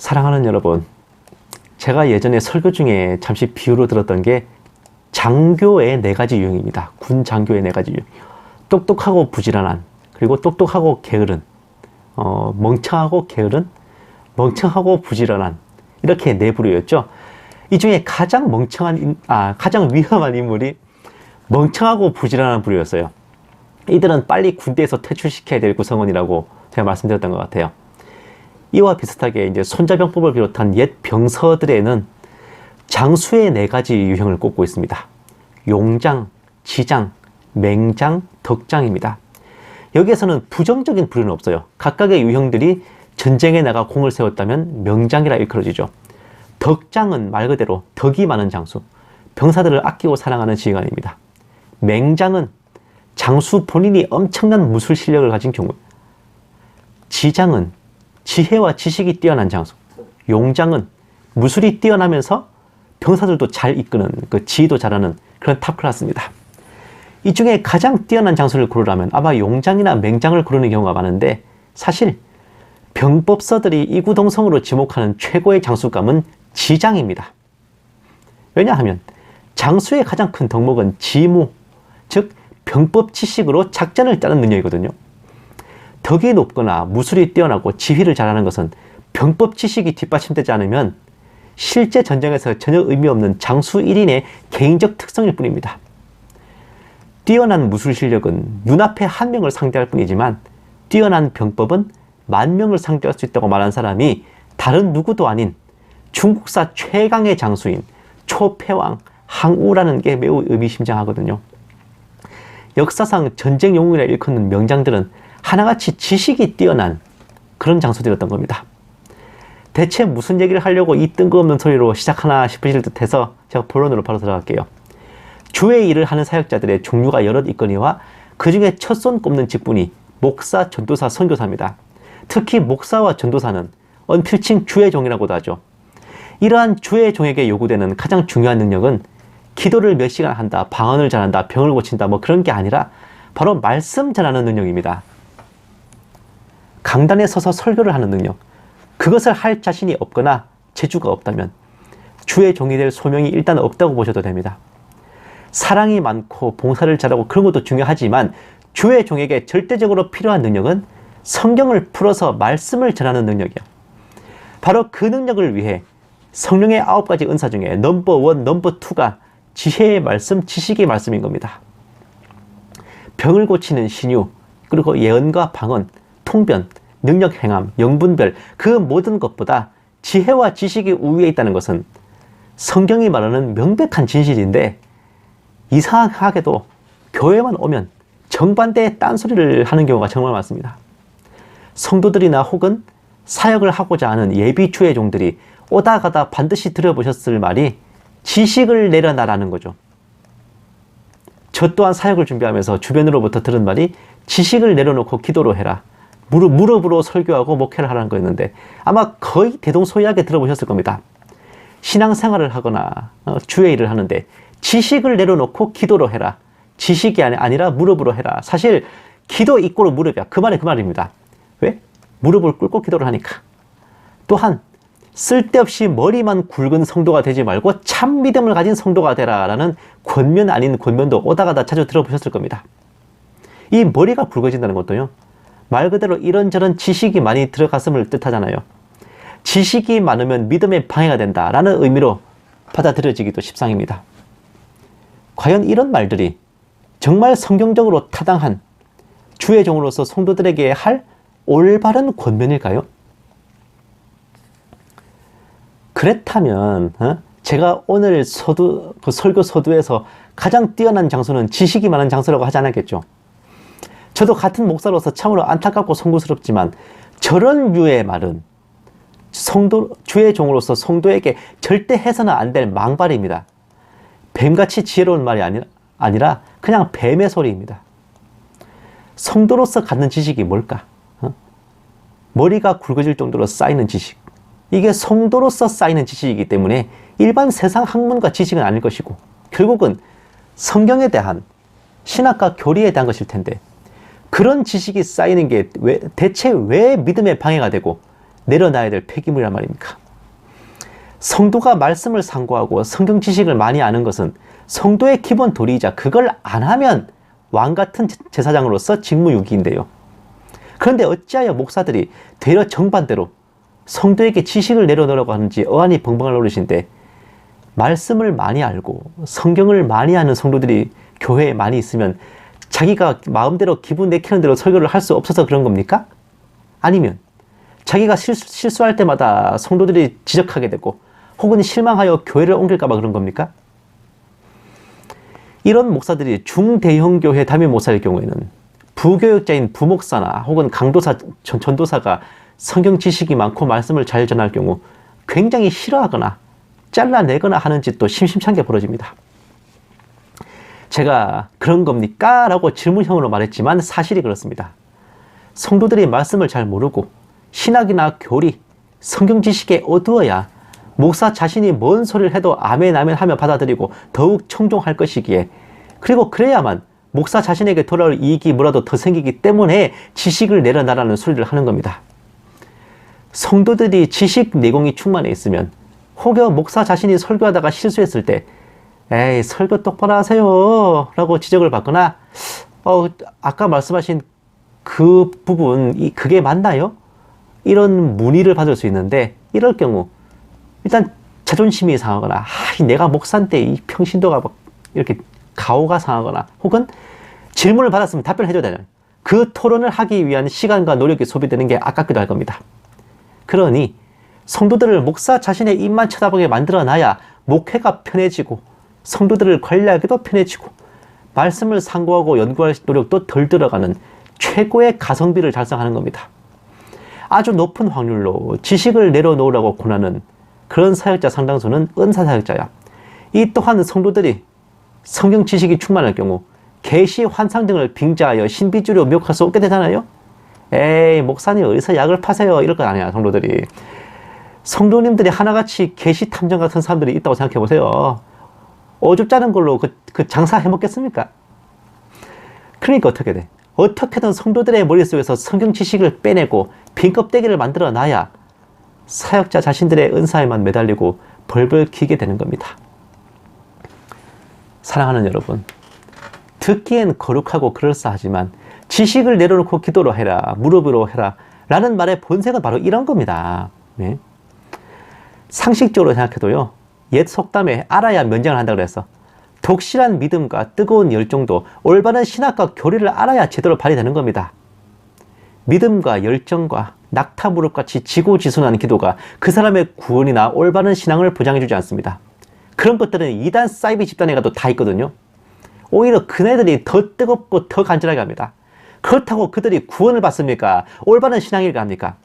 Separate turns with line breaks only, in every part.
사랑하는 여러분, 제가 예전에 설교 중에 잠시 비유로 들었던 게 장교의 네 가지 유형입니다. 군 장교의 네 가지 유형. 똑똑하고 부지런한, 그리고 똑똑하고 게으른, 어, 멍청하고 게으른, 멍청하고 부지런한 이렇게 네 부류였죠. 이 중에 가장 멍청한, 인- 아 가장 위험한 인물이 멍청하고 부지런한 부류였어요. 이들은 빨리 군대에서 퇴출시켜야 될 구성원이라고 제가 말씀드렸던 것 같아요. 이와 비슷하게 이제 손자병법을 비롯한 옛 병서들에는 장수의 네 가지 유형을 꼽고 있습니다. 용장, 지장, 맹장, 덕장입니다. 여기에서는 부정적인 부류는 없어요. 각각의 유형들이 전쟁에 나가 공을 세웠다면 명장이라 일컬어지죠. 덕장은 말 그대로 덕이 많은 장수, 병사들을 아끼고 사랑하는 지휘관입니다. 맹장은 장수 본인이 엄청난 무술 실력을 가진 경우, 지장은 지혜와 지식이 뛰어난 장수, 용장은 무술이 뛰어나면서 병사들도 잘 이끄는 그 지휘도 잘하는 그런 탑 클래스입니다. 이 중에 가장 뛰어난 장수를 고르라면 아마 용장이나 맹장을 고르는 경우가 많은데 사실 병법서들이 이구동성으로 지목하는 최고의 장수감은 지장입니다. 왜냐하면 장수의 가장 큰 덕목은 지무, 즉 병법 지식으로 작전을 짜는 능력이거든요. 덕이 높거나 무술이 뛰어나고 지휘를 잘하는 것은 병법 지식이 뒷받침되지 않으면 실제 전쟁에서 전혀 의미 없는 장수 1인의 개인적 특성일 뿐입니다. 뛰어난 무술 실력은 눈앞에 한 명을 상대할 뿐이지만 뛰어난 병법은 만 명을 상대할 수 있다고 말한 사람이 다른 누구도 아닌 중국사 최강의 장수인 초패왕 항우라는 게 매우 의미심장하거든요. 역사상 전쟁 영웅이라 일컫는 명장들은 하나같이 지식이 뛰어난 그런 장수들이었던 겁니다. 대체 무슨 얘기를 하려고 이 뜬금없는 소리로 시작하나 싶으실 듯해서 제가 본론으로 바로 들어갈게요. 주의 일을 하는 사역자들의 종류가 여럿 있거니와 그 중에 첫 손 꼽는 직분이 목사, 전도사, 선교사입니다. 특히 목사와 전도사는 언필칭 주의 종이라고도 하죠. 이러한 주의 종에게 요구되는 가장 중요한 능력은 기도를 몇 시간 한다, 방언을 잘한다, 병을 고친다, 뭐 그런 게 아니라 바로 말씀 전하는 능력입니다. 강단에 서서 설교를 하는 능력. 그것을 할 자신이 없거나 재주가 없다면 주의 종이 될 소명이 일단 없다고 보셔도 됩니다. 사랑이 많고 봉사를 잘하고 그런 것도 중요하지만 주의 종에게 절대적으로 필요한 능력은 성경을 풀어서 말씀을 전하는 능력이야. 바로 그 능력을 위해 성령의 아홉 가지 은사 중에 넘버 원, 넘버 투가 지혜의 말씀, 지식의 말씀인 겁니다. 병을 고치는 신유, 그리고 예언과 방언, 통변, 능력 행함, 영분별 그 모든 것보다 지혜와 지식이 우위에 있다는 것은 성경이 말하는 명백한 진실인데 이상하게도 교회만 오면 정반대의 딴소리를 하는 경우가 정말 많습니다. 성도들이나 혹은 사역을 하고자 하는 예비 주의 종들이 오다 가다 반드시 들어보셨을 말이 지식을 내려놔라는 거죠. 저 또한 사역을 준비하면서 주변으로부터 들은 말이 지식을 내려놓고 기도로 해라. 무릎, 무릎으로 설교하고 목회를 하라는 거였는데 아마 거의 대동소이하게 들어보셨을 겁니다. 신앙생활을 하거나 어, 주의 일을 하는데 지식을 내려놓고 기도로 해라. 지식이 아니- 아니라 무릎으로 해라. 사실 기도 이꼬르 무릎이야. 그 말이 그 말입니다. 왜? 무릎을 꿇고 기도를 하니까. 또한 쓸데없이 머리만 굵은 성도가 되지 말고 참 믿음을 가진 성도가 되라라는 권면 아닌 권면도 오다 가다 자주 들어보셨을 겁니다. 이 머리가 굵어진다는 것도요. 말 그대로 이런저런 지식이 많이 들어갔음을 뜻하잖아요. 지식이 많으면 믿음에 방해가 된다라는 의미로 받아들여지기도 십상입니다. 과연 이런 말들이 정말 성경적으로 타당한 주의 종으로서 성도들에게 할 올바른 권면일까요? 그렇다면 어? 제가 오늘 서두 그 설교 서두에서 가장 뛰어난 장소는 지식이 많은 장소라고 하지 않았겠죠. 저도 같은 목사로서 참으로 안타깝고 송구스럽지만 저런 류의 말은 성도 주의 종으로서 성도에게 절대 해서는 안 될 망발입니다. 뱀같이 지혜로운 말이 아니, 아니라 그냥 뱀의 소리입니다. 성도로서 갖는 지식이 뭘까? 어? 머리가 굵어질 정도로 쌓이는 지식. 이게 성도로서 쌓이는 지식이기 때문에 일반 세상 학문과 지식은 아닐 것이고 결국은 성경에 대한 신학과 교리에 대한 것일 텐데 그런 지식이 쌓이는 게 왜, 대체 왜 믿음에 방해가 되고 내려놔야 될 폐기물이란 말입니까? 성도가 말씀을 상고하고 성경 지식을 많이 아는 것은 성도의 기본 도리이자 그걸 안 하면 왕 같은 제사장으로서 직무유기인데요. 그런데 어찌하여 목사들이 되려 정반대로 성도에게 지식을 내려놓으라고 하는지 어안이 벙벙할 노릇인데 말씀을 많이 알고 성경을 많이 아는 성도들이 교회에 많이 있으면 자기가 마음대로 기분 내키는 대로 설교를 할 수 없어서 그런 겁니까? 아니면 자기가 실수, 실수할 때마다 성도들이 지적하게 되고 혹은 실망하여 교회를 옮길까봐 그런 겁니까? 이런 목사들이 중대형 교회 담임 목사일 경우에는 부교육자인 부목사나 혹은 강도사, 전, 전도사가 성경 지식이 많고 말씀을 잘 전할 경우 굉장히 싫어하거나 잘라내거나 하는 짓도 심심찮게 벌어집니다. 제가 그런 겁니까? 라고 질문형으로 말했지만 사실이 그렇습니다. 성도들이 말씀을 잘 모르고 신학이나 교리, 성경 지식에 어두워야 목사 자신이 뭔 소리를 해도 아멘 아멘 하며 받아들이고 더욱 청종할 것이기에 그리고 그래야만 목사 자신에게 돌아올 이익이 뭐라도 더 생기기 때문에 지식을 내려놔라는 소리를 하는 겁니다. 성도들이 지식 내공이 충만해 있으면 혹여 목사 자신이 설교하다가 실수했을 때 에이 설교 똑바로 하세요 라고 지적을 받거나 어, 아까 말씀하신 그 부분 이 그게 맞나요? 이런 문의를 받을 수 있는데 이럴 경우 일단 자존심이 상하거나 아, 내가 목사인데 이 평신도가 막 이렇게 가오가 상하거나 혹은 질문을 받았으면 답변을 해줘야 되는 그 토론을 하기 위한 시간과 노력이 소비되는 게 아깝기도 할 겁니다. 그러니 성도들을 목사 자신의 입만 쳐다보게 만들어 놔야 목회가 편해지고 성도들을 관리하기도 편해지고 말씀을 상고하고 연구할 노력도 덜 들어가는 최고의 가성비를 달성하는 겁니다. 아주 높은 확률로 지식을 내려놓으라고 권하는 그런 사역자 상당수는 은사 사역자야. 이 또한 성도들이 성경 지식이 충만할 경우 계시 환상 등을 빙자하여 신비주의로 미혹할 수 없게 되잖아요. 에이 목사님 어디서 약을 파세요 이럴 거 아니야 성도들이. 성도님들이 하나같이 계시 탐정 같은 사람들이 있다고 생각해 보세요. 짜는 걸로 그, 그 장사 해먹겠습니까? 그러니까 어떻게 돼? 어떻게든 성도들의 머릿속에서 성경 지식을 빼내고 빈 껍데기를 만들어 놔야 사역자 자신들의 은사에만 매달리고 벌벌 기게 되는 겁니다. 사랑하는 여러분, 듣기엔 거룩하고 그럴싸하지만 지식을 내려놓고 기도로 해라, 무릎으로 해라 라는 말의 본색은 바로 이런 겁니다. 네? 상식적으로 생각해도요, 옛 속담에 알아야 면장을 한다 그래서 독실한 믿음과 뜨거운 열정도 올바른 신학과 교리를 알아야 제대로 발휘되는 겁니다. 믿음과 열정과 낙타 무릎같이 지고지순한 기도가 그 사람의 구원이나 올바른 신앙을 보장해주지 않습니다. 그런 것들은 이단 사이비 집단에 가도 다 있거든요. 오히려 그네들이 더 뜨겁고 더 간절하게 합니다. 그렇다고 그들이 구원을 받습니까? 올바른 신앙일까 합니까?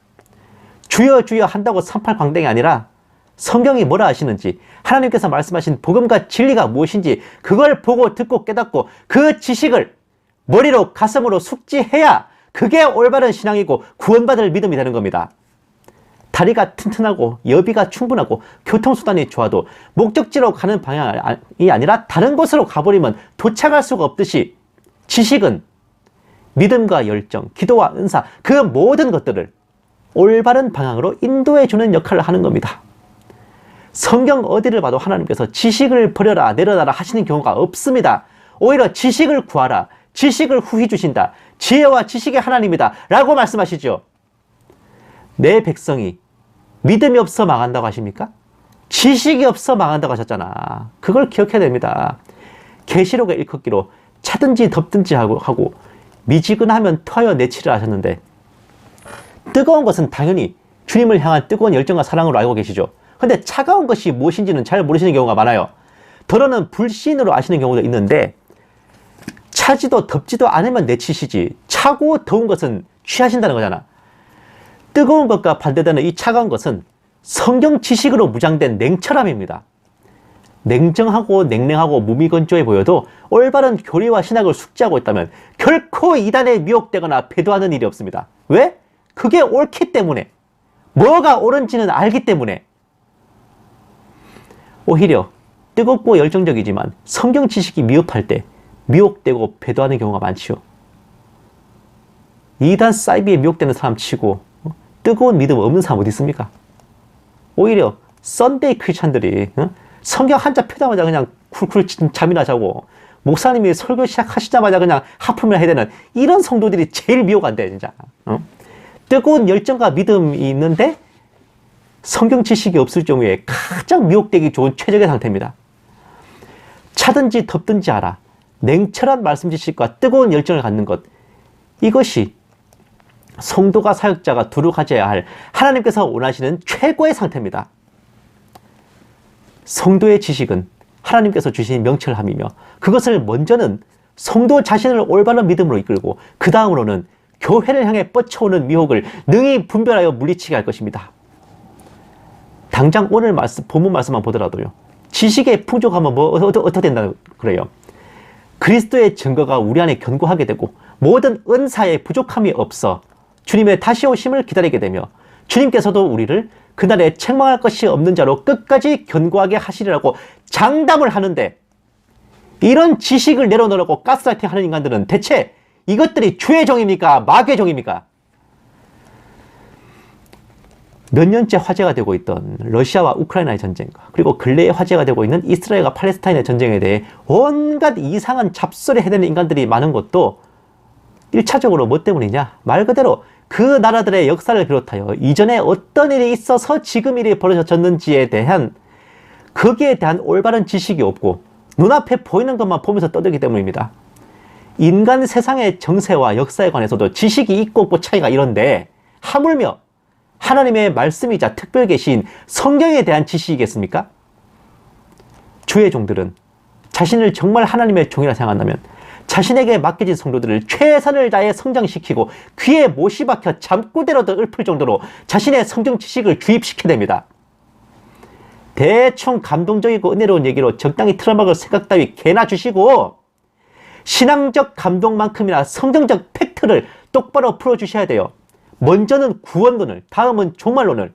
주여 주여 한다고 삼팔 광댕이 아니라 성경이 뭐라 하시는지 하나님께서 말씀하신 복음과 진리가 무엇인지 그걸 보고 듣고 깨닫고 그 지식을 머리로 가슴으로 숙지해야 그게 올바른 신앙이고 구원받을 믿음이 되는 겁니다. 다리가 튼튼하고 여비가 충분하고 교통수단이 좋아도 목적지로 가는 방향이 아니라 다른 곳으로 가버리면 도착할 수가 없듯이 지식은 믿음과 열정, 기도와 은사 그 모든 것들을 올바른 방향으로 인도해 주는 역할을 하는 겁니다. 성경 어디를 봐도 하나님께서 지식을 버려라 내려놔라 하시는 경우가 없습니다. 오히려 지식을 구하라. 지식을 후히 주신다. 지혜와 지식의 하나님이다. 라고 말씀하시죠. 내 백성이 믿음이 없어 망한다고 하십니까? 지식이 없어 망한다고 하셨잖아. 그걸 기억해야 됩니다. 계시록의 일컫기로 차든지 덥든지 하고, 하고 미지근하면 터여 내치를 하셨는데 뜨거운 것은 당연히 주님을 향한 뜨거운 열정과 사랑으로 알고 계시죠. 근데 차가운 것이 무엇인지는 잘 모르시는 경우가 많아요. 더러는 불신으로 아시는 경우도 있는데 차지도 덥지도 않으면 내치시지 차고 더운 것은 취하신다는 거잖아. 뜨거운 것과 반대되는 이 차가운 것은 성경 지식으로 무장된 냉철함입니다. 냉정하고 냉랭하고 무미건조해 보여도 올바른 교리와 신학을 숙지하고 있다면 결코 이단에 미혹되거나 배도하는 일이 없습니다. 왜? 그게 옳기 때문에. 뭐가 옳은지는 알기 때문에. 오히려 뜨겁고 열정적이지만 성경 지식이 미흡할 때 미혹되고 배도하는 경우가 많지요. 이단 사이비에 미혹되는 사람 치고 뜨거운 믿음 없는 사람 어디 있습니까? 오히려 썬데이 크리스찬들이 어? 성경 한자 펴자마자 그냥 쿨쿨 잠이나 자고 목사님이 설교 시작하시자마자 그냥 하품을 해야 되는 이런 성도들이 제일 미혹한데 진짜 어? 뜨거운 열정과 믿음이 있는데 성경 지식이 없을 경우에 가장 미혹되기 좋은 최적의 상태입니다. 차든지 덥든지 알아. 냉철한 말씀 지식과 뜨거운 열정을 갖는 것. 이것이 성도가 사역자가 두루 가져야 할 하나님께서 원하시는 최고의 상태입니다. 성도의 지식은 하나님께서 주신 명철함이며 그것을 먼저는 성도 자신을 올바른 믿음으로 이끌고 그 다음으로는 교회를 향해 뻗쳐오는 미혹을 능히 분별하여 물리치게 할 것입니다. 당장 오늘 말씀, 본문 말씀만 보더라도요. 지식의 풍족하면 뭐 어떻게, 어떻게 된다 그래요. 그리스도의 증거가 우리 안에 견고하게 되고 모든 은사에 부족함이 없어 주님의 다시 오심을 기다리게 되며 주님께서도 우리를 그날에 책망할 것이 없는 자로 끝까지 견고하게 하시리라고 장담을 하는데 이런 지식을 내려놓으라고 가스라이팅 하는 인간들은 대체 이것들이 주의 종입니까? 마귀의 종입니까? 몇 년째 화제가 되고 있던 러시아와 우크라이나의 전쟁과 그리고 근래에 화제가 되고 있는 이스라엘과 팔레스타인의 전쟁에 대해 온갖 이상한 잡소리 해대는 인간들이 많은 것도 1차적으로 뭐 때문이냐? 말 그대로 그 나라들의 역사를 비롯하여 이전에 어떤 일이 있어서 지금 일이 벌어졌는지에 대한 거기에 대한 올바른 지식이 없고 눈앞에 보이는 것만 보면서 떠들기 때문입니다. 인간 세상의 정세와 역사에 관해서도 지식이 있고 없고 차이가 이런데 하물며 하나님의 말씀이자 특별 계신 성경에 대한 지식이겠습니까? 주의 종들은 자신을 정말 하나님의 종이라 생각한다면 자신에게 맡겨진 성도들을 최선을 다해 성장시키고 귀에 못이 박혀 잠꼬대로도 읊을 정도로 자신의 성경 지식을 주입시켜야 됩니다. 대충 감동적이고 은혜로운 얘기로 적당히 틀어막을 생각 따위 개나 주시고 신앙적 감동만큼이나 성경적 팩트를 똑바로 풀어주셔야 돼요. 먼저는 구원론을, 다음은 종말론을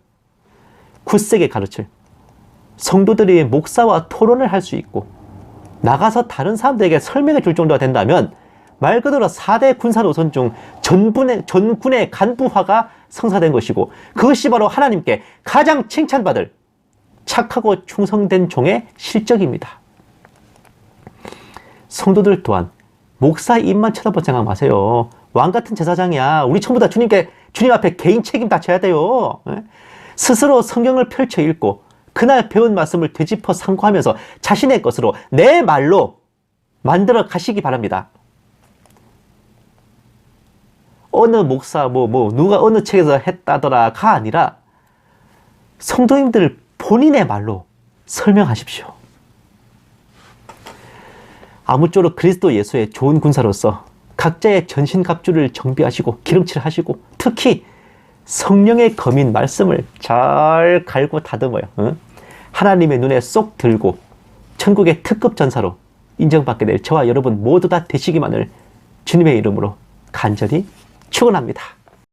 굳세게 가르칠 성도들이 목사와 토론을 할 수 있고 나가서 다른 사람들에게 설명해 줄 정도가 된다면 말 그대로 4대 군사 노선 중 전군의, 전군의 간부화가 성사된 것이고 그것이 바로 하나님께 가장 칭찬받을 착하고 충성된 종의 실적입니다. 성도들 또한 목사 입만 생각 마세요. 왕 같은 제사장이야. 우리 전부 다 주님께 주님 앞에 개인 책임 다 져야 돼요. 예? 스스로 성경을 펼쳐 읽고 그날 배운 말씀을 되짚어 상고하면서 자신의 것으로 내 말로 만들어 가시기 바랍니다. 어느 목사 뭐뭐 누가 어느 책에서 했다더라가 아니라 성도님들 본인의 말로 설명하십시오. 아무쪼록 그리스도 예수의 좋은 군사로서 각자의 전신 갑주를 정비하시고 기름칠을 하시고 특히 성령의 검인 말씀을 잘 갈고 다듬어요. 어? 하나님의 눈에 쏙 들고 천국의 특급 전사로 인정받게 될 저와 여러분 모두 다 되시기만을 주님의 이름으로 간절히 축원합니다.